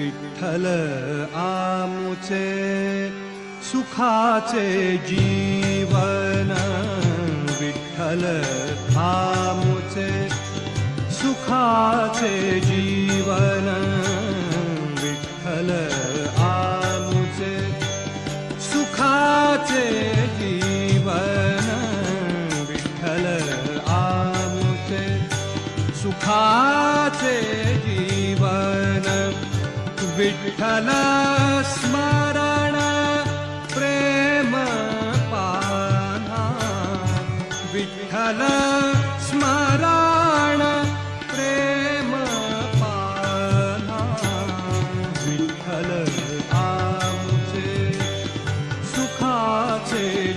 विठ्ठल आमुचे सुखाचे जीवन विठ्ठल आमुचे सुखाचे जीवन विठ्ठल आमुचे सुखाचे जीवन विठ्ठल आमुचे सुखाचे जीवन विठ्ठला स्मरण प्रेम पाना। विठ्ठला स्मरण प्रेम पाना। विठ्ठल आमचे सुखाचे